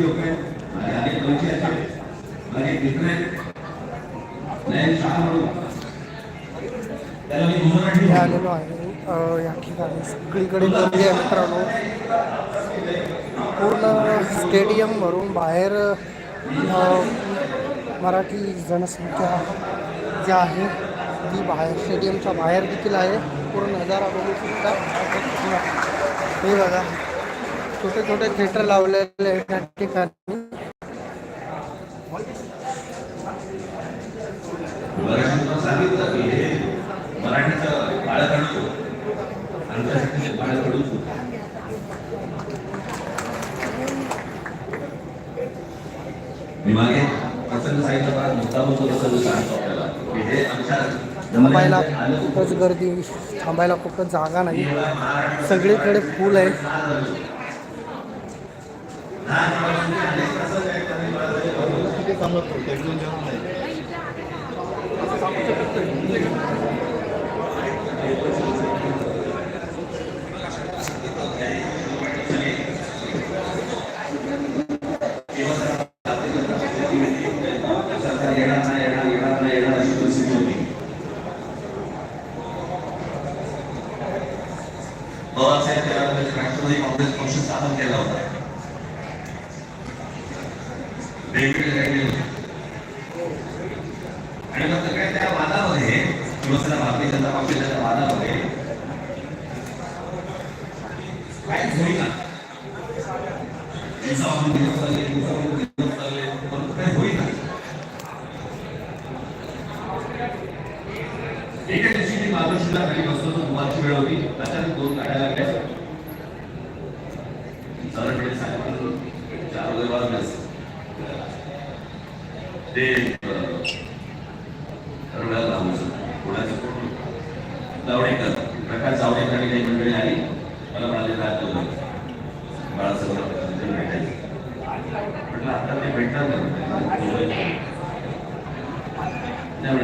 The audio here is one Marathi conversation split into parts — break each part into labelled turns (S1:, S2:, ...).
S1: लोक आहेत माझे अनेक परिचय आहेत माझे मित्र आहेत. नयन शहा म्हणून. त्याला मी मराठी
S2: आलेलो आहे. या ठिकाणी सगळीकडे गर्दी आहे मित्रांनो. पूर्ण स्टेडियमवरून बाहेर मराठी जनसंख्या जी आहे ती बाहेर स्टेडियमच्या बाहेर देखील आहे. पूर्ण नजारा बघू शकता. हे बघा. छोटे छोटे थिएटर लावलेले आहेत त्या ठिकाणी.
S1: मी मागे प्रसंग सांगितलं सांगतो आपल्याला की हे आमच्या
S2: थांबायला खूपच गर्दी थांबायला खूपच जागा नाही. सगळीकडे फुल आहे.
S1: Well, that's it. Uh, actually, on this motion, I don't get out वेगवेगळे आणि मग सगळ्या त्या वादामध्ये शिवसेना भारतीय जनता पक्षाच्या त्या वादामध्ये काहीच होईना दिवसावरून दिवस चालले दिवसावरून दिवस चालले परंतु काही होईना एका दिवशी मी मातोश्रीला खाली बसलो तर दुपारची वेळ होती. जावडेकर प्रकाश जावडेकर आणि काही मंडळी आली. मला म्हणाले राज बाळासाहेब भेटायचं. म्हटलं आता ते भेटणार नाही.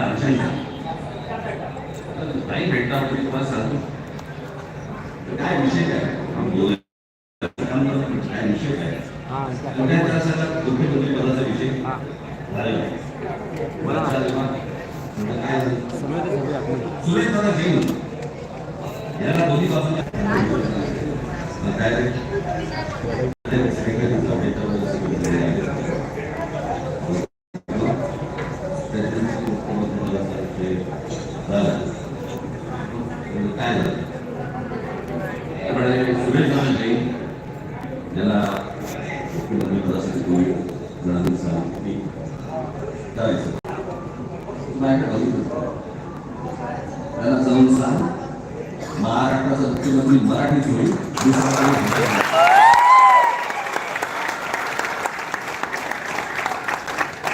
S1: आमच्या इथं नाही भेटणार मी तुम्हाला सांगतो काय विषय काय. काय विषय काय? पुण्यात जरासा दुःखी दुःखी पदाचा विषय. झालेला. मला चालेल ना? म्हटलं काय झालं? सुरेश दादा घेऊन याला दोन्ही बाजूने मग काय रे? ते सगळीकडे जाऊन याच्यावर सगळीकडे आहे. तर त्यांचं मुख्यमंत्री मला ते झालं. म्हणजे काय झालं त्यामुळे सुरेश दादा जैन ज्याला मुख्यमंत्री पदासाठी कोणी जणांनी सांगितलं की करायचं माझ्याकडे बघितलं त्याला जाऊन सांग महाराष्ट्राचा मुख्यमंत्री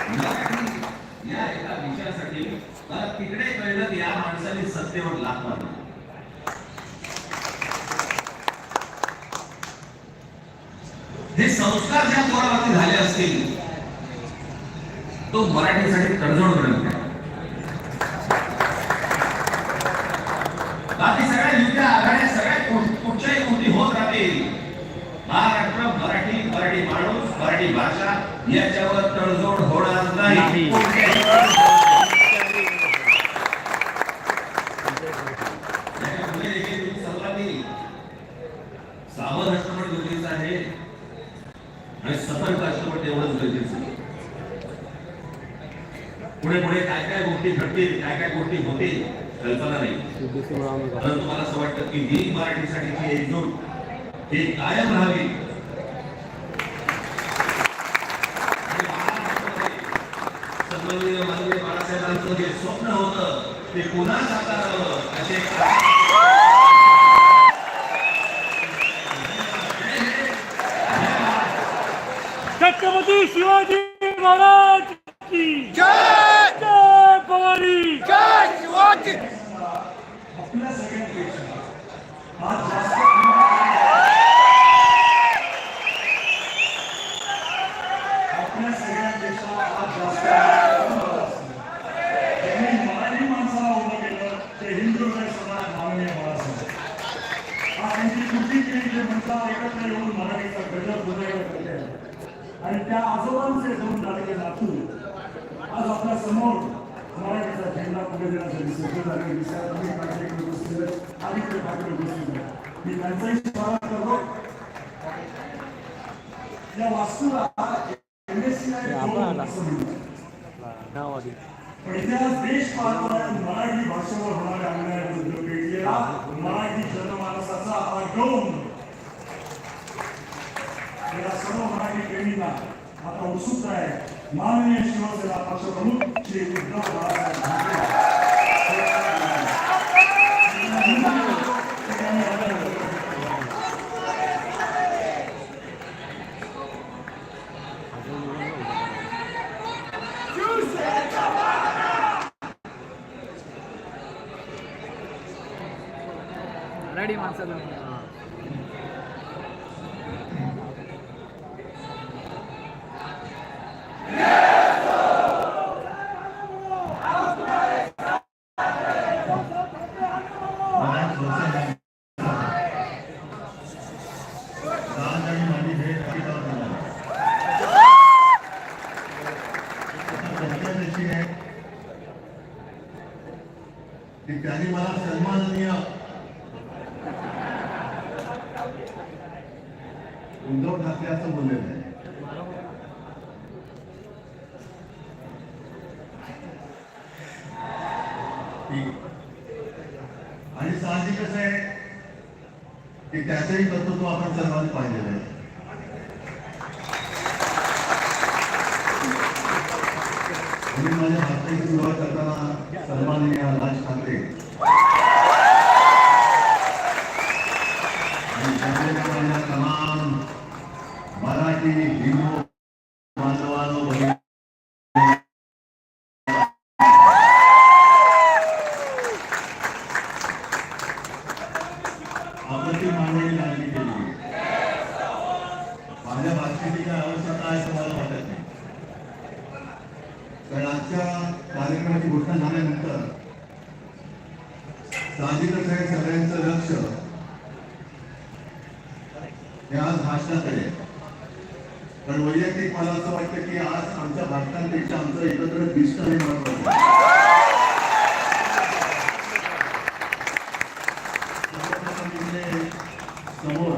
S1: मराठीच या एका विषयासाठी मला तिकडे कळलं की या माणसाने सत्तेवर लाभ हे संस्कार ज्या पोरावरती झाले असतील तो मराठीसाठी तडजोड करत आहे बाकी सगळ्या युद्ध्या आघाड्या सगळ्या कुठ- कुठच्याही गोष्टी होत राहतील महाराष्ट्र मराठी मराठी माणूस मराठी भाषा याच्यावर तडजोड होणार नाही. सावध असणं गरजेचं आहे. आणि सतर्क असणं पण तेवढंच गरजेचं आहे. पुढे पुढे काय काय गोष्टी घडतील काय काय गोष्टी होतील कल्पना नाही. परंतु मला असं वाटतं की ही मराठीसाठीची एकजूट हे कायम राहावी. सन्माननीय माननीय बाळासाहेबांचं जे स्वप्न होतं ते पुन्हा साकारावं असे
S3: छत्रपती शिवाजी महाराज की जय जय भवानी
S4: आपल्या सगळ्यांपेक्षा आज जास्त आपल्या सगळ्यांपेक्षा आज जास्त त्यांनी मराठी माणसाला उभं केलं ते हिंदू समाज माननीय बाळासाहेब एकत्र येऊन मराठीचा करते आणि त्या आजोबांचे दोन लाडके नातू आज आपल्यासमोर मराठीचा झेंडा पुढे देण्यासाठी सज्ज झाले विचारांनी कार्यक्रम उपस्थित मी त्यांचाही स्वागत करतो या वास्तूला MSCI दोन असं इतिहास देश पाहतो मराठी भाषेवर होणाऱ्या अन्यायाबद्दल पेटलेला मराठी जनमानसाचा हा डोंग. या सर्व मराठी प्रेमींना आता उत्सुकता आहे. माननीय शिवसेना पक्षप्रमुख श्री उद्धव बाळासाहेब ठाकरे
S5: मराठी माणसाला
S6: मला प्रोत्साहन राज आणि माझी भेट अतिशय झाली. आता चर्चा अशी आहे की त्यांनी मला सन्माननीय उद्धव ठाकरे असं बोललेलं आहे. आणि साहजिकच आहे? की त्याचंही कर्तृत्व आपण सर्वांनी पाहिलेलं आहे. म्हणून माझ्या भाषणाची सुरुवात करताना सन्माननीय राज ठाकरे आणि त्यामुळे माझ्या तमाम मराठी हिंदू बांधवांनो बहिणी आपत्ती मांडणी लागली केली माझ्या भाषेची काय आवश्यकता आहे असं मला वाटत नाही कारण आजच्या कार्यक्रमाची घोषणा झाल्यानंतर साहजिकच आहे सगळ्यांचं लक्ष हे आज आहे. पण वैयक्तिक मला असं वाटतं की आज आमच्या भाषणांपेक्षा आमचं एकत्र दिसणं हे महत्वाचं आहे. समोर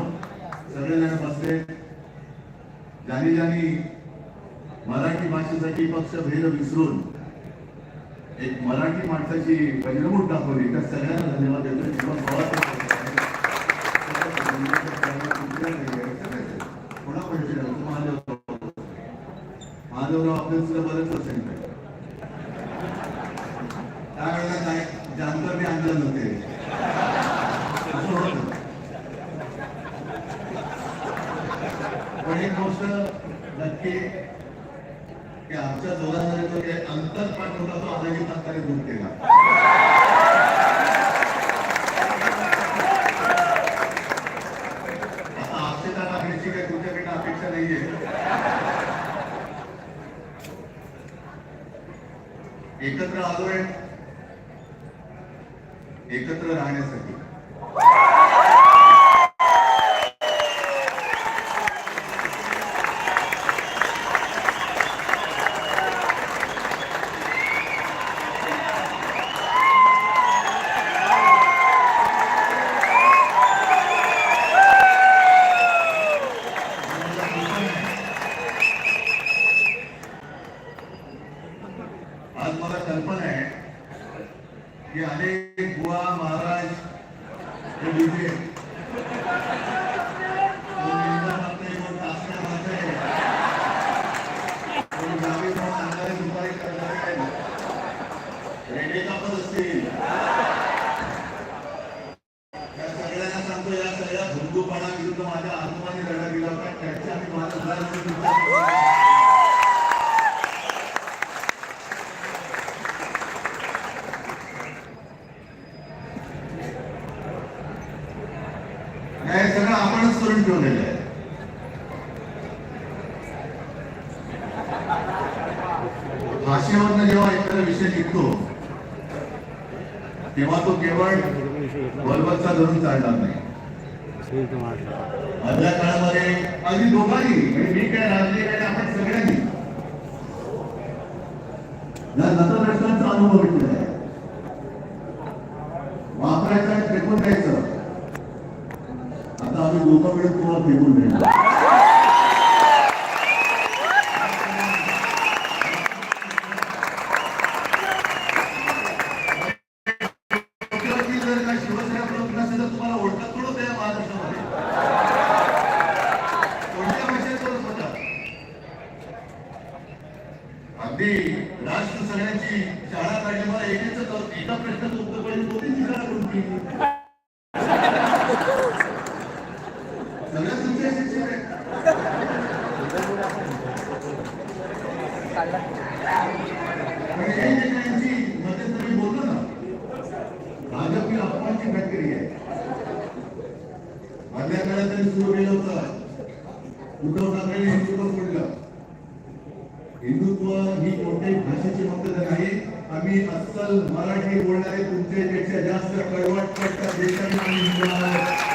S6: सगळेजण बसले ज्यांनी ज्यांनी मराठी भाषेसाठी पक्ष भेद विसरून एक मराठी माणसाची पहिरमूट दाखवली त्या सगळ्यांना धन्यवाद देतो त्यावेळेला काय जानकर आणलं नव्हते पण एक गोष्ट नक्की की आमच्या दोघांमध्ये जो काही अंतरपाठ होता तो आजही तात्काळ दूर केला. आता अक्षता लागण्याची काही तुमच्याकडनं अपेक्षा नाहीये. एकत्र आलोय. एकत्र राहण्यासाठी आज मला कल्पना आहे की अनेक बुवा महाराज हे विजय ठेवलेलं आहे भाषेवरनं जेव्हा एखादा विषय निघतो तेव्हा तो केवळ बलबत्ता धरून चालणार नाही. मधल्या काळामध्ये अगदी दोघांनी म्हणजे मी काय राजकीय काय आपण सगळ्यांनी. या नतभ्रष्टांचा अनुभव घेतला आहे वापरायचं आणि फेकून द्यायचं आता आम्ही दोघं मिळून तुम्हाला फेकून द्यायचं मुख्यमंत्री जर का शिवसेना प्रमुख नसेल तर तुम्हाला ओळखत थोडं त्या महाराष्ट्रामध्ये कोणत्या भाषेत बोलत होता अगदी राष्ट्र सगळ्यांची शाळा काढली मला एकेच एका प्रश्नाचं उत्तर पाहिजे शिक्षक आहेत पण ना आहे मधल्या काळात त्यांनी सुरू केलं होतं उद्धव ठाकरे बोललं हिंदुत्व ही कोणत्याही भाषेची वक्तव्य नाही आम्ही अस्सल मराठी बोलणारे तुमच्यापेक्षा जास्त कळवट पट्ट देशाने आम्ही हिंदू आहात.